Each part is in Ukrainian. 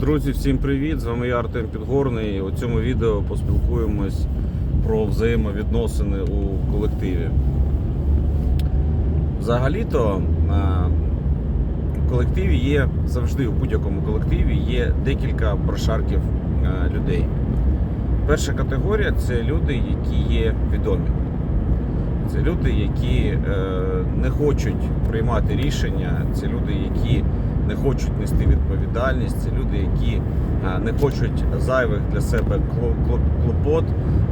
Друзі, всім привіт! З вами я Артем Підгорний. У цьому відео поспілкуємось про взаємовідносини у колективі. Взагалі-то е, в колективі є завжди у будь-якому колективі є декілька прошарків е, людей. Перша категорія це люди, які є відомі. Це люди, які е, не хочуть приймати рішення, це люди, які не хочуть нести відповідальність, це люди, які е, не хочуть зайвих для себе кло- кло- клопот,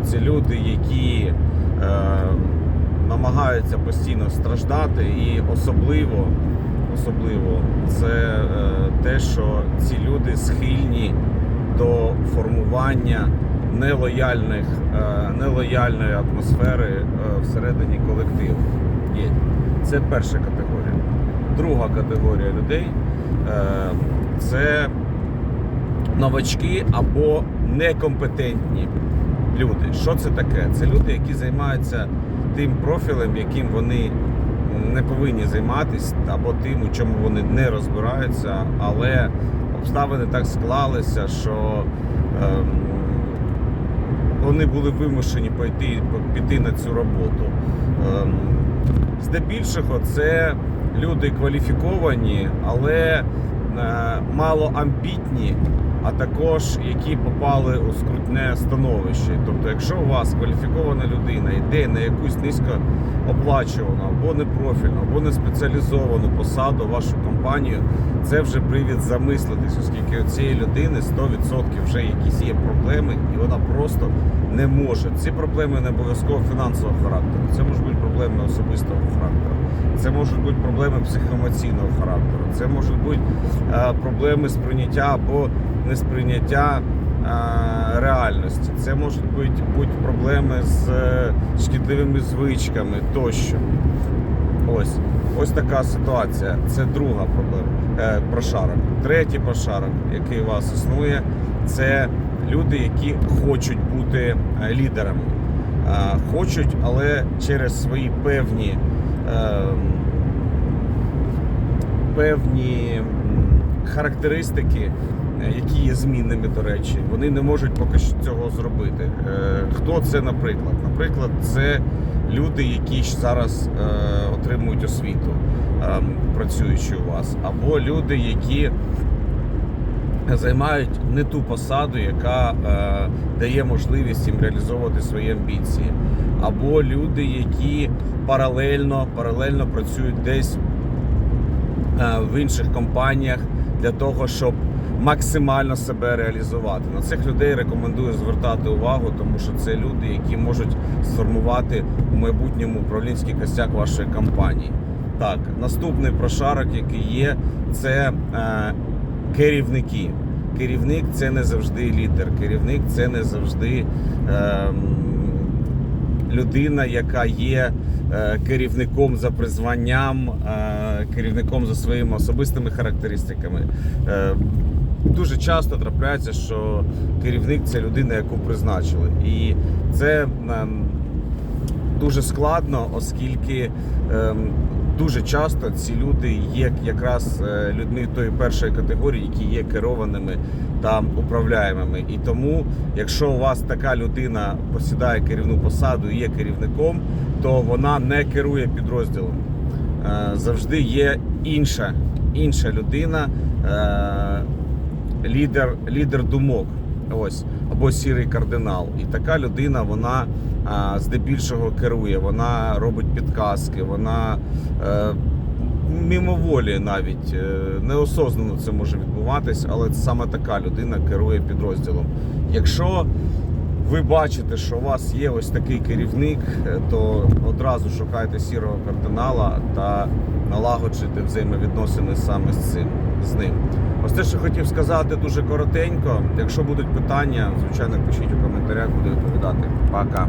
це люди, які е, намагаються постійно страждати, і особливо, особливо це е, те, що ці люди схильні до формування нелояльних, нелояльної атмосфери всередині колективу. Це перша категорія. Друга категорія людей це новачки або некомпетентні люди. Що це таке? Це люди, які займаються тим профілем, яким вони не повинні займатися, або тим, у чому вони не розбираються, але обставини так склалися, що ем, вони були вимушені пойти, піти на цю роботу. Ем, Здебільшого це люди кваліфіковані, але е, мало амбітні, а також які попали у скрутне становище. Тобто, якщо у вас кваліфікована людина йде на якусь низькооплачувану або непрофільну, або не спеціалізовану посаду вашу компанію, це вже привід замислитись, оскільки у цієї людини 100% вже якісь є проблеми, і вона просто не може. Ці проблеми не обов'язково фінансового характеру. Це можуть бути проблеми особистого характеру. Це можуть бути проблеми психоемоційного характеру. Це можуть бути е, проблеми сприйняття або несприйняття е, реальності. Це можуть бути, бути проблеми з е, шкідливими звичками тощо. Ось ось така ситуація. Це друга проблема е, прошарок. Третій прошарок, який у вас існує, це люди, які хочуть бути лідерами. Хочуть, але через свої певні е, певні характеристики, які є змінними, до речі, вони не можуть поки що цього зробити. Е, Хто це, наприклад? Наприклад, це люди, які зараз е, отримують освіту, е, працюючи у вас, або люди, які займають не ту посаду, яка е, дає можливість їм реалізовувати свої амбіції, або люди, які паралельно, паралельно працюють десь е, в інших компаніях для того, щоб максимально себе реалізувати. На цих людей рекомендую звертати увагу, тому що це люди, які можуть сформувати у майбутньому управлінський костяк вашої компанії. Так, наступний прошарок, який є, це е, керівники. Керівник це не завжди лідер. Керівник це не завжди е, людина, яка є е, керівником за призванням, е, керівником за своїми особистими характеристиками. Е, Дуже часто трапляється, що керівник це людина, яку призначили. І це ем, дуже складно, оскільки ем, дуже часто ці люди є якраз е, людьми тої першої категорії, які є керованими та управляємими. І тому, якщо у вас така людина посідає керівну посаду і є керівником, то вона не керує підрозділом. Е, Завжди є інша, інша людина. Лідер, лідер думок. Ось або сірий кардинал. І така людина, вона а, здебільшого керує, вона робить підказки, вона е, мимоволі навіть е, неосознано це може відбуватись, але саме така людина керує підрозділом. Якщо ви бачите, що у вас є ось такий керівник, е, то одразу шукайте сірого кардинала та налагоджуйте взаємовідносини саме з цим з ним. Ось те, що хотів сказати дуже коротенько. Якщо будуть питання, звичайно, пишіть у коментарях, буду відповідати. Пока.